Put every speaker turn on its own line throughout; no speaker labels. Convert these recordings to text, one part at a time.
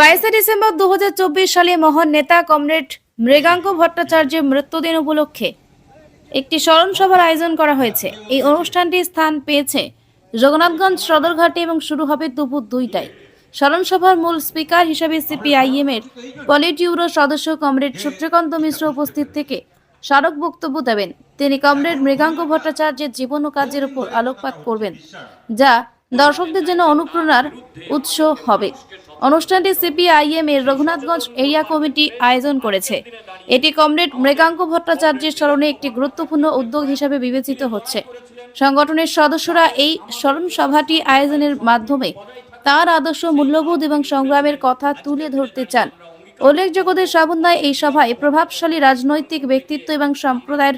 বাইশে ডিসেম্বর দু হাজার চব্বিশ সালে মহান নেতা কমরেড মৃগাঙ্ক ভট্টাচার্যের মৃত্যুদিন উপলক্ষে একটি স্মরণ সভার আয়োজন করা হয়েছে। এই অনুষ্ঠানটি স্থান পেয়েছে জগন্নাথগঞ্জ সদরঘাটে এবং শুরু হবে দুপুর দুইটায়। স্মরণ সভার মূল স্পিকার হিসেবে সিপিআইএম এর পলিট ইউরো সদস্য কমরেড সূর্যকান্ত মিশ্র উপস্থিত থেকে স্মারক বক্তব্য দেবেন। তিনি কমরেড মৃগাঙ্ক ভট্টাচার্যের জীবন ও কাজের উপর আলোকপাত করবেন, যা দর্শকদের জন্য অনুপ্রেরণার উৎস হবে। অনুষ্ঠানটি সিপিআইএম এর রঘুনাথগঞ্জ এরিয়া কমিটি আয়োজন করেছে। এটি কমরেড মৃগাঙ্ক ভট্টাচার্যের স্মরণে একটি গুরুত্বপূর্ণ উদ্যোগ হিসাবে বিবেচিত হচ্ছে। সংগঠনের সদস্যরা এই স্মরণ সভাটি আয়োজনের মাধ্যমে তার আদর্শ, মূল্যবোধ এবং সংগ্রামের কথা তুলে ধরতে চান। উল্লেখযোগ্যদের সমন্বয়ে এই সভায় প্রভাবশালী রাজনৈতিক ব্যক্তিত্ব এবং সম্প্রদায়ের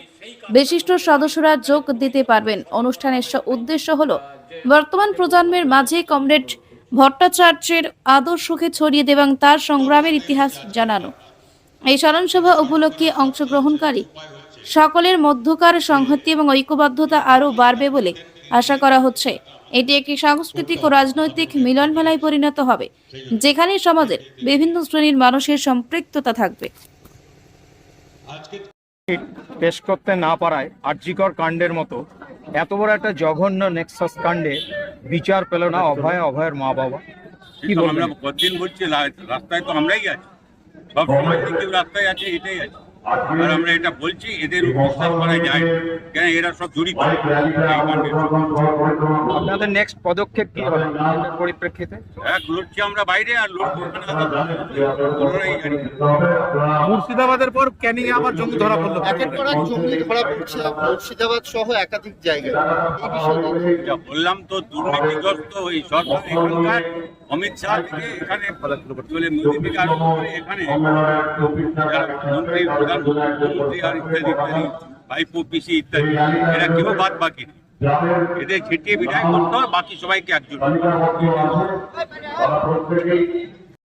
বিশিষ্ট সদস্যরা যোগ দিতে পারবেন। অনুষ্ঠানের উদ্দেশ্য হল, বর্তমান প্রজন্মের মাঝে কমরেড ভট্টাচার্যের আদর্শকে ছড়িয়ে দেওয়া তার সংগ্রামের ইতিহাস জানানো। এই স্মরণ সভা উপলক্ষে অংশগ্রহণকারী সকলের মধ্যকার সংহতি এবং ঐক্যবদ্ধতা আরও বাড়বে বলে আশা করা হচ্ছে। এটি একটি সাংস্কৃতিক ও রাজনৈতিক মিলনমেলায় পরিণত হবে, যেখানে সমাজের বিভিন্ন শ্রেণির মানুষের সম্পৃক্ততা থাকবে।
পেশ করতে না পারায় আর্যিকর কাণ্ডের মতো এত বড় একটা জঘন্য নেক্সাস কাণ্ডে বিচার পেল না অভয় অভয়ের মা বাবা। কি
আমরা কতদিন বলছি রাস্তায় তো আমরাই আছি। সব সময় রাস্তায় আছে এটাই আছে। আর আমরা এটা বলছি এদের বিশ্বাস করা যায়। কেন এরা সব জড়িত।
আপনাদের নেক্সট পদক্ষেপ কি হবে? পরিপ্রেক্ষিতে?
এক লড়ছি আমরা বাইরে আর
মুর্শিদাবাদের পর ক্যানিং আবার জঙ্গি ধরা পড়ল।
একের পর এক জঙ্গি ধরা পড়ছে। মুর্শিদাবাদ সহ একাধিক জায়গায়।
যা বললাম তো দুর্নীতিগ্রস্ত এই সরকার এখানকার। অমিত শাহ থেকে এখানে চলে মোদী থেকে এখানে। যারা মন্ত্রী ইত্যাদি ইত্যাদি। এদের ছিটিয়ে বিদায় করতে হবে বাকি সবাইকে একজন